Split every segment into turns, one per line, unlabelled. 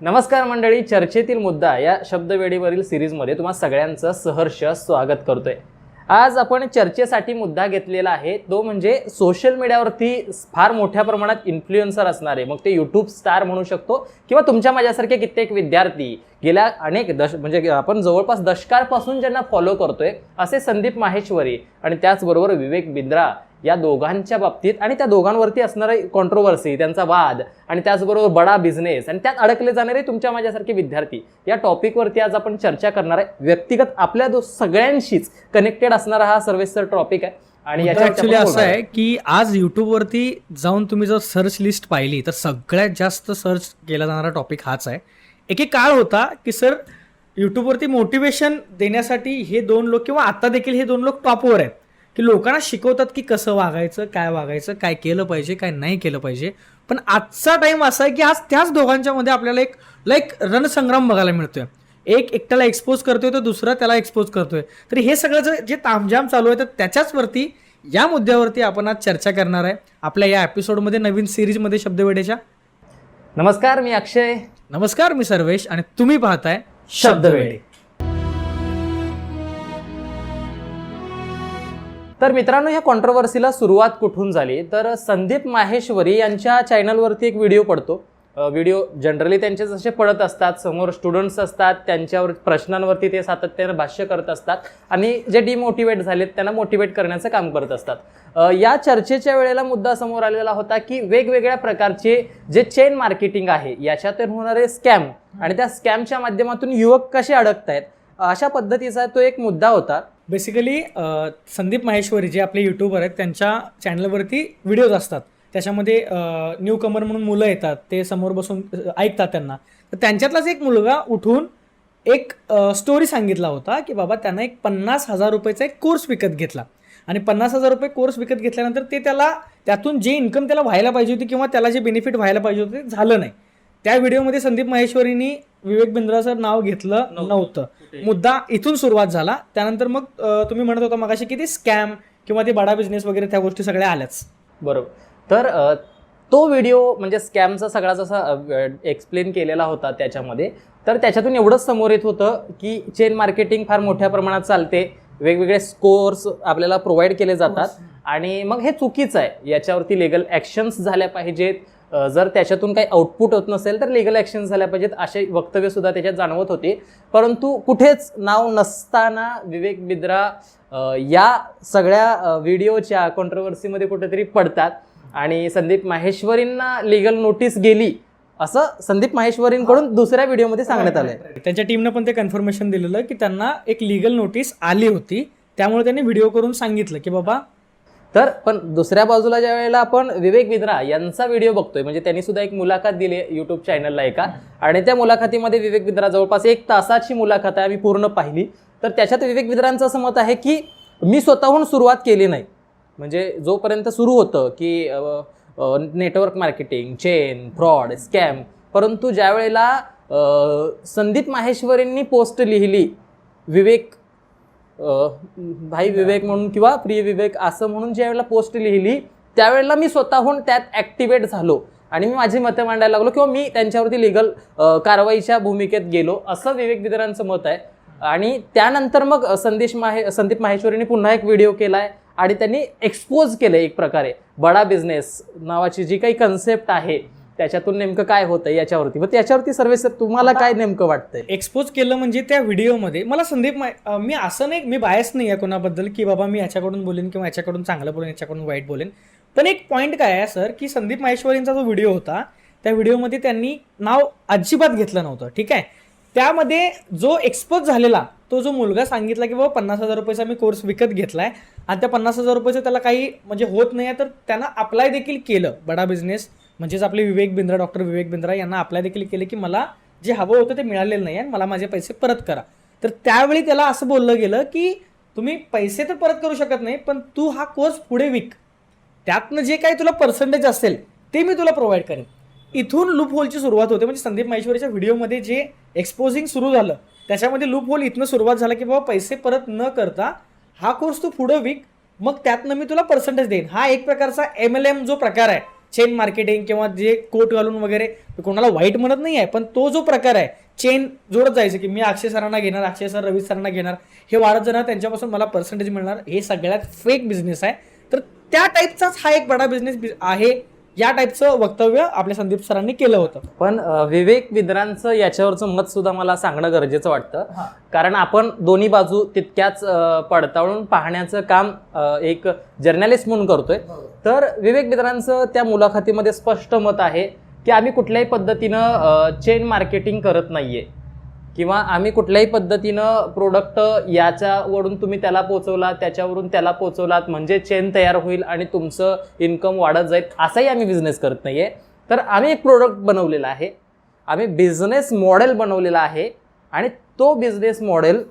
नमस्कार मंडळी चर्चेतील मुद्दा या शब्दवेडीवरील सिरीजमध्ये तुम्हा सगळ्यांचं सहर्ष स्वागत करतोय. आज आपण चर्चेसाठी मुद्दा घेतलेला आहे तो म्हणजे सोशल मीडियावरती फार मोठ्या प्रमाणात इन्फ्लुएन्सर असणारे मग ते यूट्यूब स्टार म्हणू शकतो किंवा तुमच्या माझ्यासारखे कित्येक विद्यार्थी गेल्या अनेक दश म्हणजे आपण जवळपास दशकापासून ज्यांना फॉलो करतोय असे संदीप माहेश्वरी आणि त्याचबरोबर विवेक बिंद्रा या दोघांच्या बाबतीत आणि त्या दोघांवरती असणारे कॉन्ट्रोवर्सी त्यांचा वाद आणि त्याचबरोबर बडा बिझनेस आणि त्यात अडकले जाणारे तुमच्या माझ्यासारखे विद्यार्थी. या टॉपिकवरती आज आपण चर्चा करणार आहे. व्यक्तिगत आपल्या दो सगळ्यांशीच कनेक्टेड असणारा हा सर्वेसर टॉपिक आहे. आणि
ऍक्च्युली असं आहे की आज युट्यूबवरती जाऊन तुम्ही जर सर्च लिस्ट पाहिली तर सगळ्यात जास्त सर्च केला जाणारा टॉपिक हाच आहे. एक एक काळ होता की सर युट्यूबवरती मोटिवेशन देण्यासाठी हे दोन लोक किंवा आता देखील हे दोन लोक टॉपवर आहेत. की लोकांना शिकवतात की कसं वागायचं काय वागायचं काय केलं पाहिजे काय नाही केलं पाहिजे. पण आजचा टाइम असा आहे की आज त्याच दोघांच्या मध्ये आपल्याला एक लाईक रणसंग्राम बघायला मिळतोय. एक एकट्याला एक्सपोज करतोय तर दुसरा त्याला एक्सपोज करतोय. तर हे सगळं जे- जे तामझाम चालू आहे तर त्याच्याच वरती या मुद्द्यावरती आपण आज चर्चा करणार आहे. आपल्या या एपिसोडमध्ये नवीन सिरीजमध्ये शब्दवेडेच्या
नमस्कार मी अक्षय.
नमस्कार मी सर्वेश. आणि तुम्ही पाहताय
शब्दवेडे तर मित्रांनो या कॉन्ट्रोवर्सीला सुरुवात कुठून झाली? तर संदीप माहेश्वरी यांच्या चॅनलवरती एक व्हिडिओ पडतो. व्हिडिओ जनरली त्यांचे जसे पडत असतात समोर स्टुडंट्स असतात त्यांच्यावर प्रश्नांवरती ते सातत्यानं भाष्य करत असतात आणि जे डिमोटिवेट झालेत त्यांना मोटिवेट करण्याचं काम करत असतात. या चर्चेच्या वेळेला मुद्दा समोर आलेला होता की वेगवेगळ्या प्रकारचे जे चेन मार्केटिंग आहे याच्यातून होणारे स्कॅम आणि त्या स्कॅमच्या माध्यमातून युवक कसे अडकत आहेत अशा पद्धतीचा तो एक मुद्दा होता.
बेसिकली संदीप माहेश्वरी जे आपले युट्यूबर आहेत त्यांच्या चॅनलवरती व्हिडिओज असतात. त्याच्यामध्ये न्यू कमर म्हणून मुलं येतात. ते समोर बसून ऐकतात त्यांना. तर त्यांच्यातलाच एक मुलगा उठून एक स्टोरी सांगितला होता की बाबा त्यांना एक पन्नास हजार रुपयाचा एक कोर्स विकत घेतला. आणि पन्नास हजार रुपये कोर्स विकत घेतल्यानंतर ते त्याला त्यातून जे इन्कम त्याला व्हायला पाहिजे होती किंवा त्याला जे बेनिफिट व्हायला पाहिजे होते ते झालं नाही. त्या व्हिडिओमध्ये संदीप माहेश्वरींनी विवेक बिंद्राचं नाव घेतलं नव्हतं. मुद्दा इथून सुरुवात झाला. त्यानंतर मग तुम्ही म्हणत होता मगाशी की ते स्कॅम किंवा ते बडा बिझनेस वगैरे त्या गोष्टी सगळ्या आल्याच.
बरोबर. तर तो व्हिडिओ म्हणजे स्कॅमचा सगळा जसा एक्सप्लेन केलेला होता त्याच्यामध्ये तर त्याच्यातून एवढंच समोर येत होतं की चेन मार्केटिंग फार मोठ्या प्रमाणात चालते. वेगवेगळे स्कोर्स आपल्याला प्रोव्हाइड केले जातात. आणि मग हे चुकीचं आहे. याच्यावरती लिगल ॲक्शन्स झाल्या पाहिजेत. जर त्याच्यातून काही आउटपुट होत नसेल तर लिगल ॲक्शन झाल्या पाहिजेत असे वक्तव्य सुद्धा त्याच्यात जाणवत होते. परंतु कुठेच नाव नसताना विवेक बिद्रा या सगळ्या व्हिडिओच्या कॉन्ट्रोवर्सीमध्ये कुठेतरी पडतात. आणि संदीप माहेश्वरींना लिगल नोटीस गेली असं संदीप माहेश्वरींकडून दुसऱ्या व्हिडिओमध्ये सांगण्यात आलंय.
त्यांच्या टीमनं पण ते कन्फर्मेशन दिलेलं की त्यांना एक लिगल नोटीस आली होती. त्यामुळे त्यांनी व्हिडिओ करून सांगितलं की बाबा
तर पण दुसऱ्या बाजूला ज्या वेळेला आपण विवेक विद्रा यांचा व्हिडिओ बघतोय म्हणजे त्यांनी सुद्धा एक मुलाखत दिली युट्यूब चॅनलला एका. आणि त्या मुलाखतीमध्ये विवेक विद्रा जवळपास एक तासाची मुलाखत आहे आम्ही पूर्ण पाहिली. तर त्याच्यात विवेक विद्रांचं असं मत आहे की मी स्वतःहून सुरुवात केली नाही. म्हणजे जोपर्यंत सुरू होतं की network marketing chain fraud scam परंतु ज्या वेळेला संदीप माहेश्वरींनी पोस्ट लिहिली विवेक भाई विवेक म्हणून किंवा प्रिय विवेक असं म्हणून ज्यावेळेला पोस्ट लिहिली त्यावेळेला मी स्वतःहून त्यात ॲक्टिवेट झालो. आणि मी माझी मतं मांडायला लागलो किंवा मी त्यांच्यावरती लिगल कारवाईच्या भूमिकेत गेलो असं विवेक दिदरांचं मत आहे. आणि त्यानंतर मग संदेश माहे संदीप माहेश्वरीने पुन्हा एक व्हिडिओ केला आहे आणि त्यांनी एक्सपोज केलं एक प्रकारे. बडा बिझनेस नावाची जी काही कन्सेप्ट आहे त्याच्यातून नेमकं काय होतं याच्यावरती? मग त्याच्यावरती सर्वे तुम्हाला काय नेमकं वाटतंय?
एक्सपोज केलं म्हणजे त्या व्हिडिओमध्ये मला संदीप मा- असं नाही मी बायस नाही आहे कोणाबद्दल की बाबा मी याच्याकडून बोलेन किंवा याच्याकडून चांगलं बोलेन याच्याकडून वाईट बोलेन. पण एक पॉईंट काय आहे सर की संदीप माहेश्वरींचा जो व्हिडिओ होता त्या व्हिडिओमध्ये त्यांनी नाव अजिबात घेतलं नव्हतं ठीक आहे? त्यामध्ये जो एक्सपोज झालेला तो जो मुलगा सांगितला की बाबा पन्नास हजार रुपयाचा मी कोर्स विकत घेतलाय आणि त्या पन्नास हजार रुपयाचं त्याला काही म्हणजे होत नाही आहे तर त्यांना अप्लाय देखील केलं बडा बिझनेस म्हणजेच आपले विवेक बिंद्रा डॉक्टर विवेक बिंद्रा यांना अप्लाय देखील केले की मला जे हवं होतं ते मिळालेलं नाही आणि मला माझे पैसे परत करा. तर त्यावेळी त्याला असं बोललं गेलं की तुम्ही पैसे तर परत करू शकत नाही पण तू हा कोर्स पुढे विक. त्यातनं जे काही तुला पर्सेंटेज असेल ते मी तुला प्रोव्हाइड करेन. इथून लूप होलची सुरुवात होते. म्हणजे संदीप माहेश्वरीच्या व्हिडिओमध्ये जे एक्सपोजिंग सुरू झालं त्याच्यामध्ये लूप होल इथनं सुरुवात झाला की बाबा पैसे परत न करता हा कोर्स तू पुढं विक. मग त्यातनं मी तुला पर्सेंटेज देईन. हा एक प्रकारचा एम एल एम जो प्रकार आहे चेन मार्केटिंग किंवा जे कोट घालून वगैरे कोणाला वाईट म्हणत नाही आहे पण तो जो प्रकार आहे चेन जोडत जायचं की मी अक्षय सरांना घेणार अक्षय सर रवी सरांना घेणार हे वाढत जाणार त्यांच्यापासून मला पर्सेंटेज मिळणार हे सगळ्यात फेक बिझनेस आहे. तर त्या टाईपचाच हा एक बडा बिझनेस आहे. या टाईपचं वक्तव्य आपल्या संदीप सरांनी केलं होतं.
पण विवेक विद्रांचं याच्यावरचं मत सुद्धा मला सांगणं गरजेचं वाटतं. कारण आपण दोन्ही बाजू तितक्याच पडताळून पाहण्याचं काम एक जर्नलिस्ट म्हणून करतोय. तर विवेक विद्रांचं त्या मुलाखतीमध्ये स्पष्ट मत आहे की आम्ही कुठल्याही पद्धतीनं चेन मार्केटिंग करत नाहीये. किंवा आम्ही कुठल्याही पद्धतीनं प्रोडक्ट याच्यावरून तुम्ही त्याला पोचवलात त्याच्यावरून त्याला पोचवलात म्हणजे चेन तयार होईल आणि तुमचं इन्कम वाढत जाईल असाही आम्ही बिझनेस करत नाही आहे तर आम्ही एक प्रोडक्ट बनवलेला आहे. आम्ही बिझनेस मॉडेल बनवलेला आहे आणि तो बिझनेस मॉडेल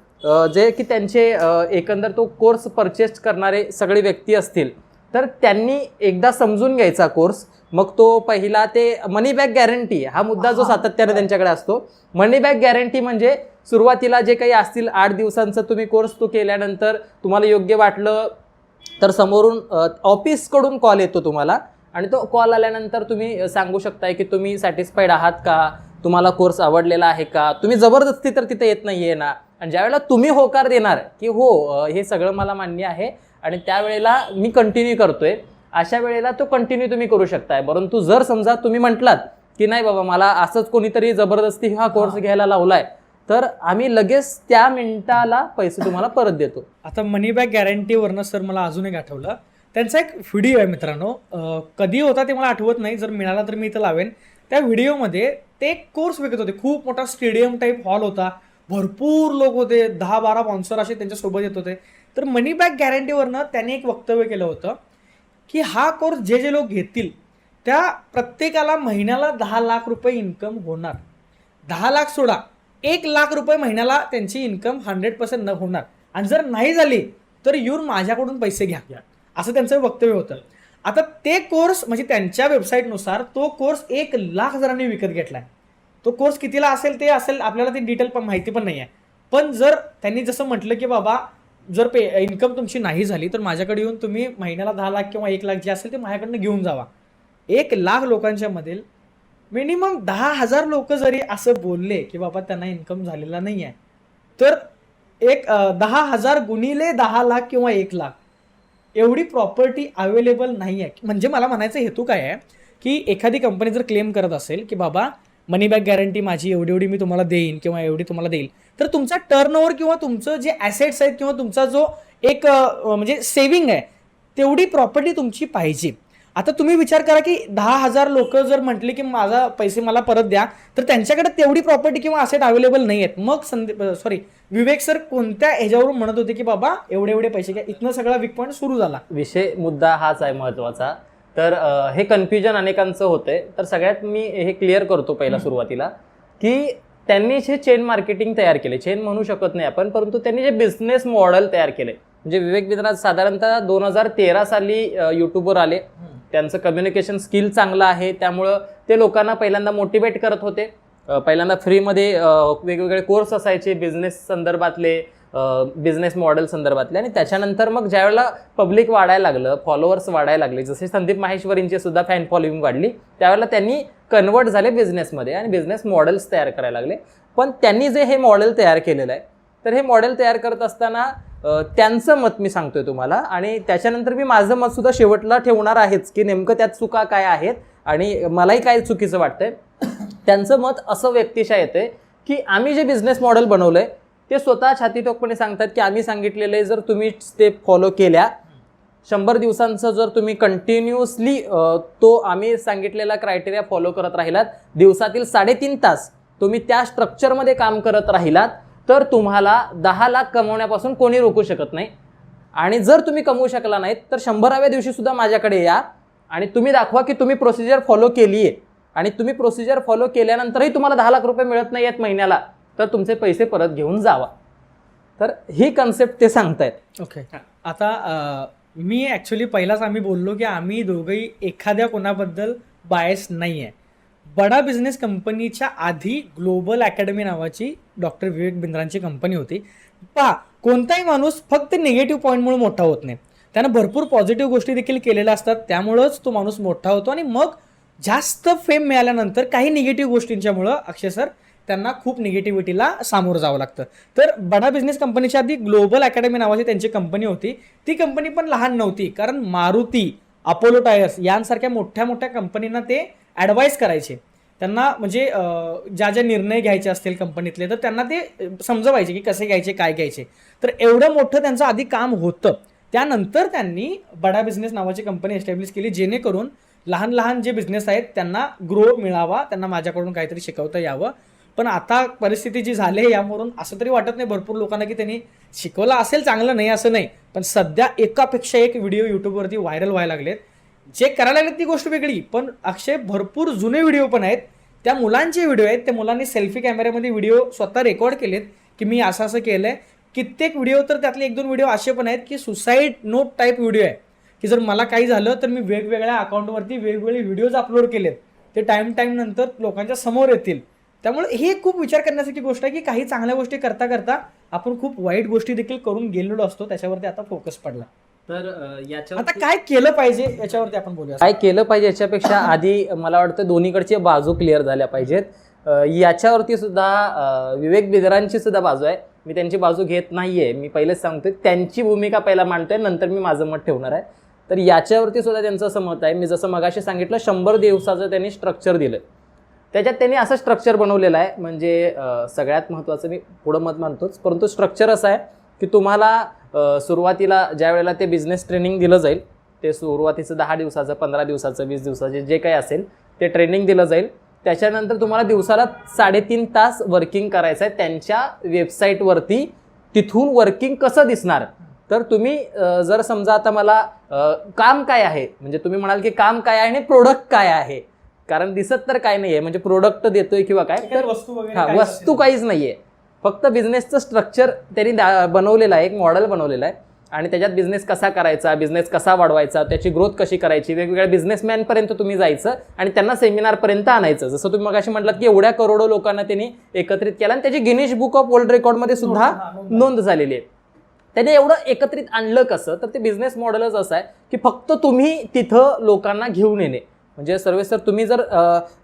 जे की त्यांचे एकंदर तो कोर्स परचेस करणारे सगळे व्यक्ती असतील तर त्यांनी एकदा समजून घ्यायचा कोर्स मग तो पहिला ते मनी बॅक गॅरंटी हा मुद्दा जो सातत्याने त्यांच्याकडे असतो. मनी बॅक गॅरंटी म्हणजे सुरुवातीला जे काही असतील आठ दिवसांचा तुम्ही कोर्स तो केल्यानंतर तुम्हाला योग्य वाटलं तर समोरून ऑफिसकडून कॉल येतो तुम्हाला. आणि तो कॉल आल्यानंतर तुम्ही सांगू शकताय की तुम्ही सॅटिस्फाईड आहात का? तुम्हाला कोर्स आवडलेला आहे का? तुम्ही जबरदस्ती तर तिथे येत नाहीये ना. आणि ज्यावेळेला तुम्ही होकार देणार की हो हे सगळं मला मान्य आहे आणि त्यावेळेला मी कंटिन्यू करतोय अशा वेळेला तो कंटिन्यू तुम्ही करू शकताय. परंतु जर समजा तुम्ही म्हटलात की नाही बाबा मला असंच कोणीतरी जबरदस्ती हा कोर्स घ्यायला लावलाय तर आम्ही लगेच त्या मिनिटाला पैसे तुम्हाला परत देतो.
आता मनी बॅक गॅरंटीवरनं सर मला अजून एक आठवलं. त्यांचा एक व्हिडिओ आहे मित्रांनो. कधी होता ते मला आठवत नाही जर मिळाला तर मी इथं लावेन. त्या व्हिडिओमध्ये ते एक कोर्स विकत होते. खूप मोठा स्टेडियम टाईप हॉल होता. भरपूर लोक होते. दहा बारा स्पॉन्सर असे त्यांच्यासोबत येत होते. तर मनी बॅक गॅरंटीवरनं त्यांनी एक वक्तव्य केलं होतं. की हा कोर्स जे जे लोक घेतील त्या प्रत्येकाला महिन्याला दहा लाख रुपये इन्कम होणार. दहा लाख सोडा एक लाख रुपये महिन्याला त्यांची इन्कम हंड्रेड पर्सेंट न होणार. आणि जर नाही झाली तर येऊन माझ्याकडून पैसे घ्या. असं त्यांचं वक्तव्य होतं. आता ते कोर्स म्हणजे त्यांच्या वेबसाईटनुसार तो कोर्स एक लाख जणांनी विकत घेतलाय. तो कोर्स कितीला असेल ते असेल आपल्याला ती डिटेल पण माहिती पण नाही आहे पण जर त्यांनी जसं म्हटलं की बाबा जर पे इन्कम तुमची नाही झाली तर माझ्याकडे येऊन तुम्ही महिन्याला दहा लाख किंवा एक लाख जे असेल ते माझ्याकडनं घेऊन जावा. एक लाख लोकांच्या मधील मिनिमम दहा हजार लोक जरी असं बोलले की बाबा त्यांना इन्कम झालेला नाही आहे तर एक दहा हजार गुणिले दहा लाख किंवा एक लाख एवढी प्रॉपर्टी अवेलेबल नाही आहे म्हणजे मला म्हणायचा हेतू काय आहे? की एखादी कंपनी जर क्लेम करत असेल की बाबा मनी बॅक गॅरंटी माझी एवढी एवढी मी तुम्हाला देईन किंवा एवढी तुम्हाला देईल. तर तुमचा टर्नओव्हर किंवा तुमचं जे ॲसेट्स आहेत किंवा तुमचा जो एक म्हणजे सेव्हिंग आहे तेवढी प्रॉपर्टी तुमची पाहिजे. आता तुम्ही विचार करा की दहा हजार लोक जर म्हटले की माझा पैसे मला परत द्या तर त्यांच्याकडे तेवढी प्रॉपर्टी किंवा असेट अवेलेबल नाही आहेत मग संदीप सॉरी विवेक सर कोणत्या ह्याच्यावरून म्हणत होते की बाबा एवढे एवढे पैसे घ्या. इथनं सगळा वीक पॉईंट सुरू झाला.
विषय मुद्दा हाच आहे महत्त्वाचा. तर हे कन्फ्युजन अनेकांचं होतंय. तर सगळ्यात मी हे क्लिअर करतो पहिला सुरुवातीला की त्यांनी जे चेन मार्केटिंग तयार केले चेन म्हणू शकत नाही आपण परंतु त्यांनी जे बिझनेस मॉडेल तयार केले म्हणजे विवेक विद्राज साधारणतः दोन हजार तेरा साली युट्यूबवर आले. त्यांचं कम्युनिकेशन स्किल चांगलं आहे. त्यामुळं ते लोकांना पहिल्यांदा मोटिवेट करत होते. पहिल्यांदा फ्रीमध्ये वेगवेगळे कोर्स असायचे. बिझनेस संदर्भातले बिझनेस मॉडेल संदर्भातले. आणि त्याच्यानंतर मग ज्यावेळेला पब्लिक वाढायला लागलं फॉलोअर्स वाढायला लागले जसे संदीप माहेश्वरींची सुद्धा फॅन फॉलोईंग वाढली त्यावेळेला त्यांनी कन्वर्ट झाले बिझनेसमध्ये आणि बिझनेस मॉडेल्स तयार करायला लागले. पण त्यांनी जे हे मॉडेल तयार केलेलं आहे तर हे मॉडेल तयार करत असताना त्यांचं मत मी सांगतोय तुम्हाला. आणि त्याच्यानंतर मी माझं मत सुद्धा शेवटला ठेवणार आहेच की नेमकं त्यात चुका काय आहेत आणि मलाही काय चुकीचं वाटतंय. त्यांचं मत असं व्यक्तिशा येते की आम्ही जे बिझनेस मॉडेल बनवलंय ते स्वतः छातीटोकपणे सांगतात की आम्ही सांगितलेले जर तुम्ही स्टेप फॉलो केल्या शंभर दिवसांचं जर तुम्ही कंटिन्युअसली तो आम्ही सांगितलेला क्रायटेरिया फॉलो करत राहिलात दिवसातील साडेतीन तास तुम्ही त्या स्ट्रक्चरमध्ये काम करत राहिलात तर तुम्हाला दहा लाख कमवण्यापासून कोणी रोखू शकत नाही. आणि जर तुम्ही कमवू शकला नाहीत तर शंभराव्या दिवशीसुद्धा माझ्याकडे या आणि तुम्ही दाखवा की तुम्ही प्रोसिजर फॉलो केली आहे आणि तुम्ही प्रोसिजर फॉलो केल्यानंतरही तुम्हाला दहा लाख रुपये मिळत नाही आहेत महिन्याला. तर तुमचे पैसे परत घेऊन जावा. तर ही कन्सेप्ट ते सांगतायत.
ओके आता अं, मी ॲक्च्युली पहिलाच आम्ही बोललो की आम्ही दोघंही एखाद्या कोणाबद्दल बायस नाही आहे बडा बिझनेस कंपनीच्या आधी ग्लोबल अकॅडमी नावाची डॉक्टर विवेक बिंद्रांची कंपनी होती. पहा कोणताही माणूस फक्त निगेटिव्ह पॉईंटमुळे मोठा होत नाही. त्यानं भरपूर पॉझिटिव्ह गोष्टी देखील केलेल्या असतात. त्यामुळंच तो माणूस मोठा होतो आणि मग जास्त फेम मिळाल्यानंतर काही निगेटिव्ह गोष्टींच्यामुळं अक्षय सर त्यांना खूप निगेटिव्हिटीला सामोरं जावं लागतं. तर बडा बिझनेस कंपनीच्या आधी ग्लोबल अकॅडमी नावाची त्यांची कंपनी होती. ती कंपनी पण लहान नव्हती कारण मारुती अपोलो टायर्स यांसारख्या मोठ्या मोठ्या कंपनींना ते ॲडवाईस करायचे. त्यांना म्हणजे ज्या ज्या निर्णय घ्यायचे असतील कंपनीतले तर त्यांना ते समजवायचे की कसे घ्यायचे काय घ्यायचे. तर एवढं मोठं त्यांचं आधी काम होतं. त्यानंतर त्यांनी बडा बिझनेस नावाची कंपनी एस्टॅब्लिश केली जेणेकरून लहान लहान जे बिझनेस आहेत त्यांना ग्रो मिळावा त्यांना माझ्याकडून काहीतरी शिकवता यावं. पण आता परिस्थिती जी झाली आहे यावरून असं तरी वाटत नाही. भरपूर लोकांना की त्यांनी शिकवलं असेल चांगलं नाही असं नाही. पण सध्या एकापेक्षा एक व्हिडिओ यूट्यूबवरती व्हायरल व्हायला लागलेत. जे करायला लागलेत ती गोष्ट वेगळी. पण अक्षय भरपूर जुने व्हिडिओ पण आहेत. त्या मुलांचे व्हिडिओ आहेत. त्या मुलांनी सेल्फी कॅमेऱ्यामध्ये व्हिडिओ स्वतः रेकॉर्ड केलेत की मी असं असं केलं आहे कित्येक व्हिडिओ तर त्यातले एक दोन व्हिडिओ असे पण आहेत की सुसाईड नोट टाईप व्हिडिओ आहे. की जर मला काही झालं तर मी वेगवेगळ्या अकाउंटवरती वेगवेगळे व्हिडिओज अपलोड केलेत. ते टाईम टाईम नंतर लोकांच्या समोर येतील. त्यामुळे हे खूप विचार करण्यासारखी गोष्ट आहे की काही चांगल्या गोष्टी करता करता आपण खूप वाईट गोष्टी देखील करून गेलेलो असतो त्याच्यावरती आता फोकस पडला.
तर अं, याच्यावर
आता काय केलं पाहिजे याच्यावरती आपण बोलूया?
काय केलं पाहिजे याच्यापेक्षा आधी मला वाटतं दोन्हीकडच्या बाजू क्लिअर झाल्या पाहिजेत. याच्यावरती सुद्धा विवेक बिदरांची सुद्धा बाजू आहे. मी त्यांची बाजू घेत नाहीये. मी पहिलेच सांगतोय त्यांची भूमिका पहिला मांडतोय नंतर मी माझं मत ठेवणार आहे. तर याच्यावरती सुद्धा त्यांचं असं मत आहे. मी जसं मगाशी सांगितलं शंभर दिवसाचं त्यांनी स्ट्रक्चर दिलं. त्याच्यात त्यांनी असं स्ट्रक्चर बनवलेलं आहे म्हणजे सगळ्यात महत्त्वाचं मी पुढं मत मानतोच परंतु स्ट्रक्चर असं आहे की तुम्हाला सुरुवातीला ज्या वेळेला ते बिझनेस ट्रेनिंग दिलं जाईल ते सुरुवातीचं दहा दिवसाचं पंधरा दिवसाचं वीस दिवसाचे जे काही असेल ते ट्रेनिंग दिलं जाईल. त्याच्यानंतर तुम्हाला दिवसाला साडेतीन तास वर्किंग करायचं आहे त्यांच्या वेबसाईटवरती तिथून वर्किंग कसं दिसणार? तर तुम्ही जर समजा आता मला काम काय आहे म्हणजे तुम्ही म्हणाल की काम काय आहे आणि प्रोडक्ट काय आहे कारण दिसत तर काय नाही आहे म्हणजे प्रोडक्ट देतोय किंवा काय तर
वस्तू
हा वस्तू. काहीच नाहीये. फक्त बिझनेसचं स्ट्रक्चर त्यांनी बनवलेलं आहे एक मॉडेल बनवलेलं आहे. आणि त्याच्यात बिझनेस कसा करायचा बिझनेस कसा वाढवायचा त्याची ग्रोथ कशी करायची वेगवेगळ्या बिझनेसमॅनपर्यंत तुम्ही जायचं आणि त्यांना सेमिनारपर्यंत आणायचं. जसं तुम्ही मगाशी म्हटलात की एवढ्या करोडो लोकांना त्यांनी एकत्रित केलं आणि त्याची गिनीश बुक ऑफ वर्ल्ड रेकॉर्डमध्ये सुद्धा.
नोंद
झालेली आहे. त्याने एवढं एकत्रित आणलं कसं? तर ते बिझनेस मॉडेलच असं आहे की फक्त तुम्ही तिथं लोकांना घेऊन येणे. म्हणजे सर्वेसर तुम्ही जर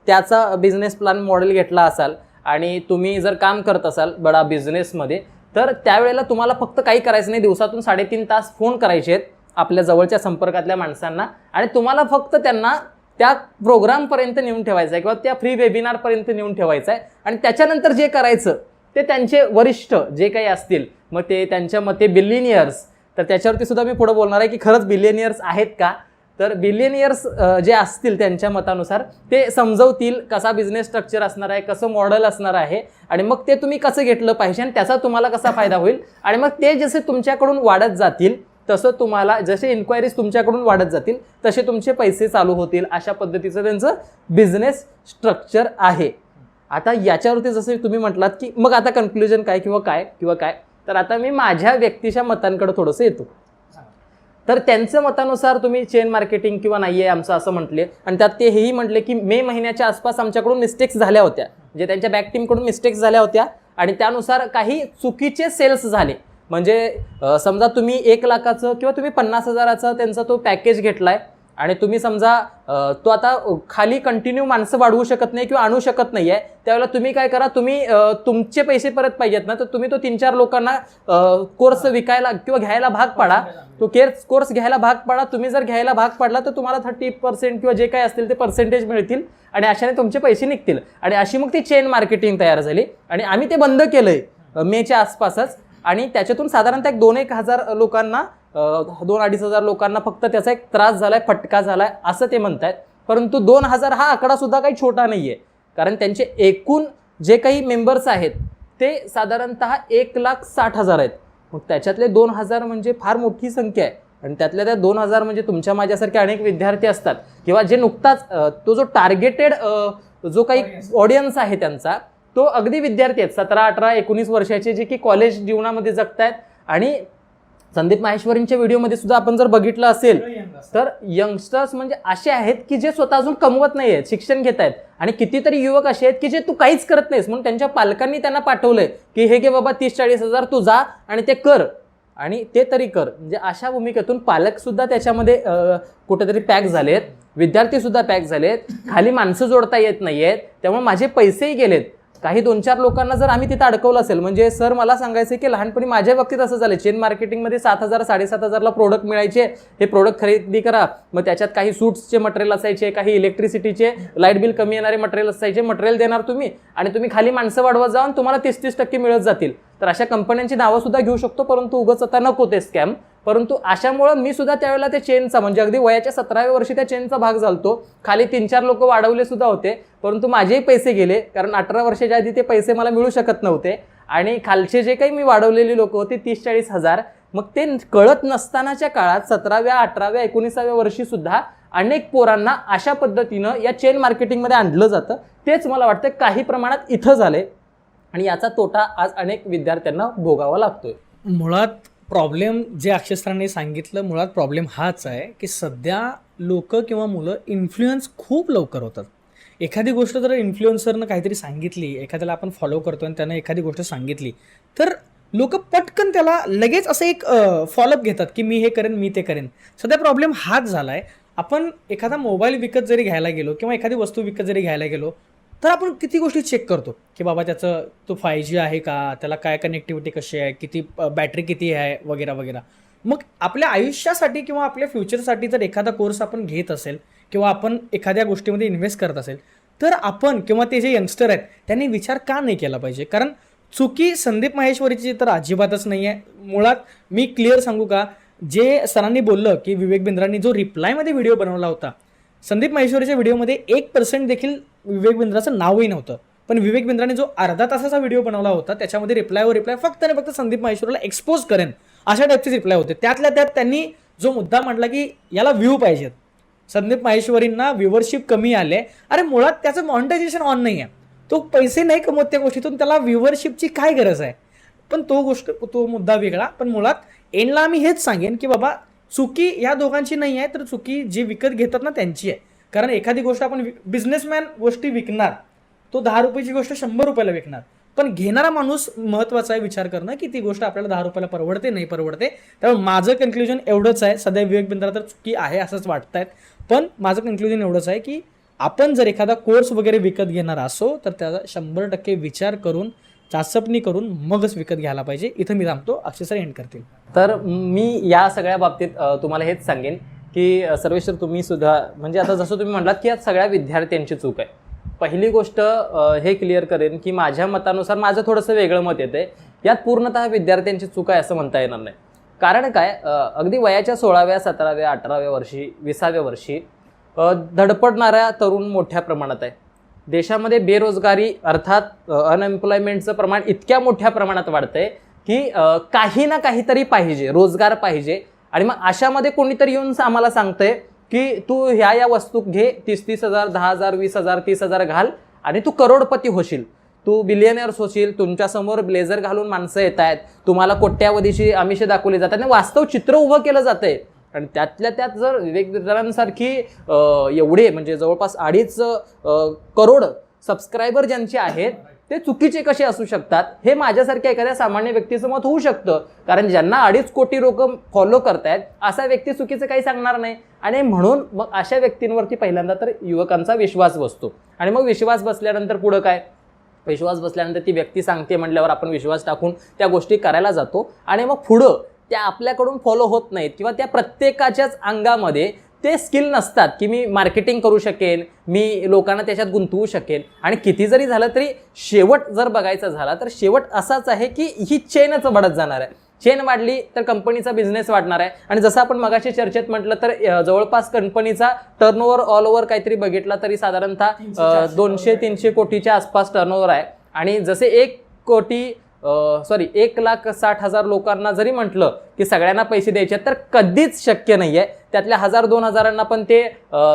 त्याचा बिझनेस प्लॅन मॉडेल घेतला असाल आणि तुम्ही जर काम करत असाल बडा बिझनेसमध्ये तर त्यावेळेला तुम्हाला फक्त काही करायचं नाही. दिवसातून साडेतीन तास फोन करायचे आहेत आपल्या जवळच्या संपर्कातल्या माणसांना आणि तुम्हाला फक्त त्यांना त्या प्रोग्रामपर्यंत नेऊन ठेवायचं आहे किंवा त्या फ्री वेबिनारपर्यंत नेऊन ठेवायचं आहे. आणि त्याच्यानंतर जे करायचं ते त्यांचे वरिष्ठ जे काही असतील मग ते त्यांच्या मते बिलिनियर्स तर त्याच्यावरती सुद्धा मी पुढे बोलणार आहे की खरंच बिलियनियर्स आहेत का? तर बिलियनियर्स जे असतील त्यांच्या मतानुसार ते समजवतील कसा बिझनेस स्ट्रक्चर असणार आहे कसं मॉडेल असणार आहे आणि मग ते तुम्ही कसं घेतलं पाहिजे आणि त्याचा तुम्हाला कसा फायदा होईल आणि मग ते जसे तुमच्याकडून वाढत जातील तसं तुम्हाला जसे इन्क्वायरीज तुमच्याकडून वाढत जातील तसे तुमचे पैसे चालू होतील अशा पद्धतीचं त्यांचं बिझनेस स्ट्रक्चर आहे. आता याच्यावरती जसं तुम्ही म्हटलात की मग आता कन्क्लुजन काय किंवा काय किंवा काय? तर आता मी माझ्या व्यक्तीच्या मतांकडे थोडंसं येतो. तर त्यांच्या मतानुसार तुम्ही चेन मार्केटिंग किंवा नाही आहे आमचं असं म्हटले. आणि त्यात ते हेही म्हटले की मे महिन्याच्या आसपास आमच्याकडून मिस्टेक्स झाल्या होत्या. म्हणजे त्यांच्या बॅक टीमकडून मिस्टेक्स झाल्या होत्या. आणि त्यानुसार काही चुकीचे सेल्स झाले. म्हणजे समजा तुम्ही एक लाखाचं किंवा तुम्ही पन्नास हजाराचा त्यांचा तो पॅकेज घेतलाय. आणि तुम्ही समजा तो आता खाली कंटिन्यू माणसं वाढवू शकत नाही किंवा आणू शकत नाही आहे त्यावेळेला तुम्ही काय करा तुम्ही तुमचे पैसे परत पाहिजेत ना तर तुम्ही तो तीन चार लोकांना कोर्स विकायला किंवा घ्यायला भाग पाडा. तो केअर्स कोर्स घ्यायला भाग पाडा. तुम्ही जर घ्यायला भाग पाडला तर तुम्हाला थर्टी पर्सेंट किंवा जे काय असतील ते पर्सेंटेज मिळतील आणि अशाने तुमचे पैसे निघतील. आणि अशी मग ती चेन मार्केटिंग तयार झाली. आणि आम्ही ते बंद केलं आहे मेच्या आसपासच. आणि त्याच्यातून साधारणतः एक दोन एक हजार लोकांना दोन अडीच हजार लोकांना फक्त त्याचा एक त्रास झालाय फटका झालाय असं ते म्हणत आहेत परंतु दोन हजार हा आकडा सुद्धा काही छोटा नाही आहे कारण त्यांचे एकूण जे काही मेंबर्स आहेत ते साधारणतः एक लाख साठ हजार आहेत. मग त्याच्यातले दोन हजार म्हणजे फार मोठी संख्या आहे. आणि त्यातल्या त्या दोन हजार म्हणजे तुमच्या माझ्यासारखे अनेक विद्यार्थी असतात. किंवा जे नुकताच तो जो टार्गेटेड जो काही ऑडियन्स आहे त्यांचा तो अगदी विद्यार्थी आहेत. सतरा अठरा एकोणीस वर्षाचे जे की कॉलेज जीवनामध्ये जगतायत. आणि संदीप माहेश्वरींच्या व्हिडिओमध्ये सुद्धा आपण जर बघितलं असेल तर यंगस्टर्स म्हणजे असे आहेत की जे स्वतः अजून कमवत नाही आहेत शिक्षण घेत आहेत. आणि कितीतरी युवक असे आहेत की जे तू काहीच करत नाहीस म्हणून त्यांच्या पालकांनी त्यांना पाठवलंय की हे घे बाबा तीस चाळीस हजार तू जा आणि ते कर. आणि ते तरी कर. म्हणजे अशा भूमिकेतून पालक सुद्धा त्याच्यामध्ये कुठेतरी पॅक झालेत. विद्यार्थी सुद्धा पॅक झालेत. खाली माणसं जोडता येत नाहीयेत. त्यामुळे माझे पैसेही गेलेत. काही दोन चार लोकांना जर आम्ही तिथं अडकवलं असेल म्हणजे सर मला सांगायचं की लहानपणी माझ्या बाबतीत असं झालं चेन मार्केटिंगमध्ये सात हजार साडेसात हजारला प्रोडक्ट मिळायचे हे प्रोडक्ट खरेदी करा. मग त्याच्यात काही सूट्सचे मटेरियल असायचे काही इलेक्ट्रिसिटीचे लाइट बिल कमी येणारे मटेरियल असायचे मटेरियल देणार तुम्ही आणि तुम्ही खाली माणसं वाढवत जाऊन तुम्हाला तीस तीस टक्के मिळत जातील. तर अशा कंपन्यांची नावं सुद्धा घेऊ शकतो परंतु उगच आता नको ते स्कॅम परंतु अशामुळं मी सुद्धा त्यावेळेला त्या चेनचा म्हणजे अगदी वयाच्या सतराव्या वर्षी त्या चेनचा भाग झालतो. खाली तीन चार लोक वाढवले सुद्धा होते परंतु माझेही पैसे गेले कारण अठरा वर्षाच्या आधी ते पैसे मला मिळू शकत नव्हते. आणि खालचे जे काही मी वाढवलेली लोक होती तीस चाळीस हजार मग ते कळत नसतानाच्या काळात सतराव्या अठराव्या एकोणीसाव्या वर्षी सुद्धा अनेक पोरांना अशा पद्धतीनं या चेन मार्केटिंगमध्ये आणलं जातं. तेच मला वाटतं काही प्रमाणात इथं झाले आणि याचा तोटा आज अनेक विद्यार्थ्यांना भोगावा लागतोय.
मुळात प्रॉब्लेम जे अक्षयसरांनी सांगितलं मुळात प्रॉब्लेम हाच आहे की सध्या लोक किंवा मुलं इन्फ्लुएन्स खूप लवकर होतात. एखादी गोष्ट जर इन्फ्लुएन्सरनं काहीतरी सांगितली एखाद्याला आपण फॉलो करतो आणि त्यानं एखादी गोष्ट सांगितली तर लोक पटकन त्याला लगेच असं एक फॉलोअप घेतात की मी हे करेन मी ते करेन. सध्या प्रॉब्लेम हाच झाला आहे आपण एखादा मोबाईल विकत जरी घ्यायला गेलो किंवा एखादी वस्तू विकत जरी घ्यायला गेलो तर आपण किती गोष्टी चेक करतो? की बाबा त्याचं तो फाय जी आहे का? त्याला काय कनेक्टिव्हिटी कशी आहे? किती बॅटरी किती आहे? वगैरे वगैरे. मग आपल्या आयुष्यासाठी किंवा आपल्या फ्युचरसाठी जर एखादा कोर्स आपण घेत असेल किंवा आपण एखाद्या गोष्टीमध्ये इन्व्हेस्ट करत असेल तर आपण किंवा ते जे यंगस्टर आहेत त्यांनी विचार का नाही केला पाहिजे? कारण चुकी संदीप माहेश्वरीची तर अजिबातच नाही आहे मुळात मी क्लिअर सांगू का? जे सरांनी बोललं की विवेक बिंद्रांनी जो रिप्लायमध्ये व्हिडिओ बनवला होता संदीप माहेश्वरीच्या व्हिडिओमध्ये एक पर्सेंट देखील विवेक बिंद्राचं नावही नव्हतं. पण विवेक बिंद्राने जो अर्धा तासाचा व्हिडिओ बनवला होता त्याच्यामध्ये रिप्लायवर रिप्लाय फक्त आणि फक्त संदीप माहेश्वरीला एक्सपोज करेन अशा टाईपचे रिप्लाय होते. त्यातल्या त्यात त्यांनी जो मुद्दा मांडला की याला व्ह्यू पाहिजेत. संदीप माहेश्वरींना व्ह्युअरशिप कमी आले. अरे मुळात त्याचं मॉनिटायझेशन ऑन नाही आहे तो पैसे नाही कमवत त्या गोष्टीतून त्याला व्ह्युअरशिपची काय गरज आहे? पण तो गोष्ट तो मुद्दा वेगळा. पण मुळात एंडला आम्ही हेच सांगेन की बाबा चुकी या दोघांची नाही आहे तर चुकी जे विकत घेतात ना त्यांची आहे. कारण एखादी गोष्ट आपण बिझनेसमॅन गोष्टी विकणार तो दहा रुपयाची गोष्ट शंभर रुपयाला विकणार. पण घेणारा माणूस महत्त्वाचा आहे विचार करणं की ती गोष्ट आपल्याला दहा रुपयाला परवडते नाही परवडते. त्यामुळे माझं कन्क्लुजन एवढंच आहे. सध्या विवेक बिंद्रा तर चुकी आहे असंच वाटत आहेत पण माझं कन्क्लुजन एवढंच आहे की आपण जर एखादा कोर्स वगैरे विकत घेणार असो तर त्याचा शंभर टक्के विचार करून चाचपणी करून मगच विकत घ्यायला पाहिजे. इथं मी थांबतो. अक्षरशः एंड करतील
तर मी या सगळ्या बाबतीत तुम्हाला हेच सांगेन की सर्वेश्वर तुम्ही सुद्धा म्हणजे आता जसं तुम्ही म्हटलात की यात सगळ्या विद्यार्थ्यांची चूक आहे. पहिली गोष्ट हे क्लिअर करेन की माझ्या मतानुसार माझं थोडंसं वेगळं मत येते यात पूर्णतः विद्यार्थ्यांची चूक आहे असं म्हणता येणार नाही. कारण काय? अगदी वयाच्या सोळाव्या सतराव्या अठराव्या वर्षी विसाव्या वर्षी धडपडणाऱ्या तरुण मोठ्या प्रमाणात आहे. देशामध्ये बेरोजगारी अर्थात अनएम्प्लॉयमेंटचं प्रमाण इतक्या मोठ्या प्रमाणात वाढतंय की काही ना काहीतरी पाहिजे रोजगार पाहिजे. आणि मग अशामध्ये कोणीतरी येऊन आम्हाला सांगतंय की तू ह्या या वस्तू घे तीस तीस हजार दहा हजार वीस हजार तीस हजार घाल आणि तू करोडपती होशील. तू बिलियनर्स होशील तुमच्यासमोर ब्लेझर घालून माणसं येत आहेत तुम्हाला कोट्यावधीची आमिषे दाखवली जातात आणि वास्तव चित्र उभं केलं जातंय. आणि त्यातल्या त्यात जर विवेक एवढे म्हणजे जवळपास अडीच करोड सबस्क्रायबर ज्यांचे आहेत ते चुकीचे कसे असू शकतात? हे माझ्यासारख्या एखाद्या सामान्य व्यक्तीचं मत होऊ शकतं. कारण ज्यांना अडीच कोटी लोक फॉलो करतायत असा व्यक्ती चुकीचं काही सांगणार नाही. आणि म्हणून मग अशा व्यक्तींवरती पहिल्यांदा तर युवकांचा विश्वास बसतो. आणि मग विश्वास बसल्यानंतर पुढं काय? विश्वास बसल्यानंतर ती व्यक्ती सांगते म्हटल्यावर आपण विश्वास टाकून त्या गोष्टी करायला जातो. आणि मग पुढं त्या आपल्याकडून फॉलो होत नाहीत किंवा त्या प्रत्येकाच्याच अंगामध्ये ते स्किल नसतात की मी मार्केटिंग करू शकेन मी लोकांना त्याच्यात गुंतवू शकेन. आणि किती जरी झालं तरी शेवट जर बघायचा झाला तर शेवट असाच आहे की ही चेनच वाढत जाणार आहे. चेन वाढली तर कंपनीचा बिझनेस वाढणार आहे. आणि जसं आपण मगाशी चर्चेत म्हटलं तर जवळपास कंपनीचा टर्नओव्हर ऑल ओव्हर काहीतरी बघितला तरी साधारणतः दोनशे तीनशे कोटीच्या आसपास टर्नओव्हर आहे. आणि जसे एक कोटी सॉरी एक लाख साठ हजार लोकांना जरी म्हटलं की सगळ्यांना पैसे द्यायचे तर कधीच शक्य नाही आहे त्यातल्या हजार दोन हजारांना पण ते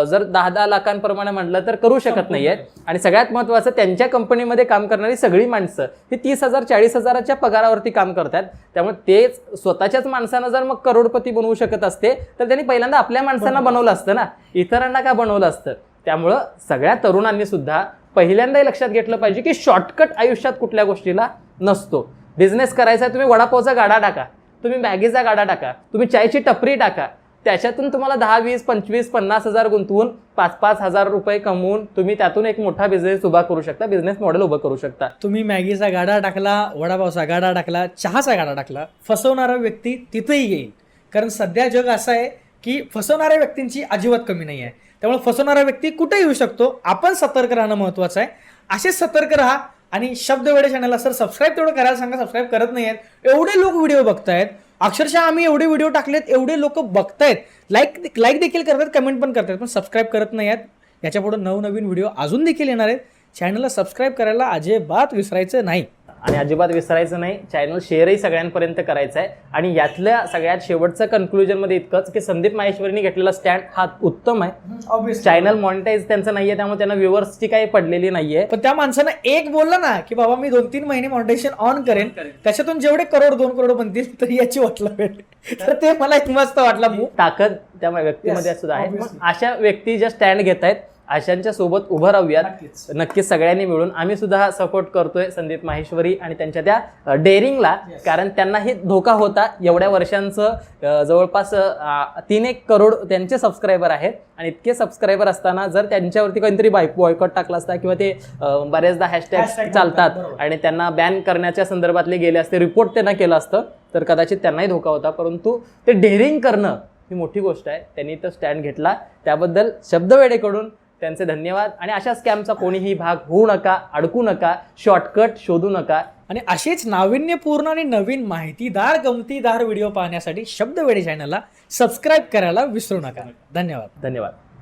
जर दहा दहा लाखांप्रमाणे म्हटलं तर करू शकत नाही आहेत आणि सगळ्यात महत्त्वाचं त्यांच्या कंपनीमध्ये काम करणारी सगळी माणसं ही तीस हजार चाळीस हजाराच्या पगारावरती काम करतात. त्यामुळे तेच स्वतःच्याच माणसानं जर मग करोडपती बनवू शकत असते तर त्यांनी पहिल्यांदा आपल्या माणसांना बनवलं असतं. ना. इतरांना का बनवलं असतं? त्यामुळं सगळ्या तरुणांनी सुद्धा पहिल्यांदाही लक्षात घेतलं पाहिजे की शॉर्टकट आयुष्यात कुठल्या गोष्टीला नसतो. बिझनेस करायचा आहे तुम्ही वडापावचा गाडा टाका. तुम्ही मॅगीचा गाडा टाका. तुम्ही चायची टपरी टाका. त्याच्यातून तुम्हाला दहा वीस पंचवीस पन्नास हजार गुंतवून पाच पाच हजार रुपये कमवून तुम्ही त्यातून एक मोठा बिझनेस उभा करू शकता बिझनेस मॉडेल उभं करू शकता.
तुम्ही मॅगीचा गाडा टाकला वडापावचा गाडा टाकला चहाचा गाडा टाकला फसवणारा व्यक्ती तिथेही येईल. कारण सध्या जग असं आहे की फसवणाऱ्या व्यक्तींची अजिबात कमी नाही आहे. त्यामुळे फसवणारा व्यक्ती कुठे येऊ शकतो. आपण सतर्क राहणं महत्वाचं आहे. असे सतर्क राहा आणि शब्द वेळे चॅनलला सर सबस्क्राईब तेवढं करायला सांगा सबस्क्राईब करत नाही आहेत. एवढे लोक व्हिडिओ बघतायत. अक्षरशः आम्ही एवढे व्हिडिओ टाकलेत एवढे लोक बघतायत. लाईक लाईक देखील करतात कमेंट पण करतात पण सबस्क्राईब करत नाही आहेत. याच्यापुढे नवनवीन व्हिडिओ अजून देखील येणार आहेत. चॅनलला सबस्क्राईब करायला अजिबात विसरायचं नाही.
आणि अजिबात विसरायचं नाही. चॅनल शेअरही सगळ्यांपर्यंत करायचं आहे आणि यातल्या सगळ्यात शेवटचं कन्क्लुजनमध्ये इतकंच की संदीप माहेश्वरीने घेतलेला स्टँड हा उत्तम आहे. चॅनल मॉनिटाईज त्यांचं नाहीये त्यामुळे त्यांना व्ह्युअर्सची काही पडलेली नाहीये.
पण त्या माणसानं एक बोललं ना की बाबा मी दोन तीन महिने मॉनिटेशन ऑन करेन. त्याच्यातून जेवढे करोड दोन करोड बनतील तर याची वाटलं भेटेल तर ते मला एक मस्त वाटला
ताकद त्या व्यक्तीमध्ये सुद्धा आहे. अशा व्यक्ती ज्या स्टँड घेत आहेत अशांच्या सोबत उभं राहूयात.
नक्कीच.
सगळ्यांनी मिळून. आम्ही सुद्धा सपोर्ट करतोय संदीप माहेश्वरी आणि त्यांच्या त्या डेअरिंगला कारण त्यांना हे धोका होता. एवढ्या वर्षांचं जवळपास तीन एक करोड त्यांचे सबस्क्रायबर आहेत. आणि इतके सबस्क्रायबर असताना जर त्यांच्यावरती काहीतरी बाय बॉयकॉट टाकला असता किंवा ते बऱ्याचदा हॅशटॅग चालतात. आणि त्यांना बॅन करण्याच्या संदर्भातले गेले असते रिपोर्ट त्यांना केलं असतं तर कदाचित त्यांनाही धोका होता. परंतु ते डेअरिंग करणं ही मोठी गोष्ट आहे. त्यांनी तो स्टँड घेतला. त्याबद्दल शब्दवेडेकडून त्यांचे धन्यवाद. आणि अशा स्कॅमचा कोणीही भाग होऊ नका अडकू नका शॉर्टकट शोधू नका.
आणि असेच नाविन्यपूर्ण आणि नवीन माहितीदार गमतीदार व्हिडिओ पाहण्यासाठी शब्दवेडे चॅनलला सबस्क्राईब करायला विसरू नका. धन्यवाद.
धन्यवाद.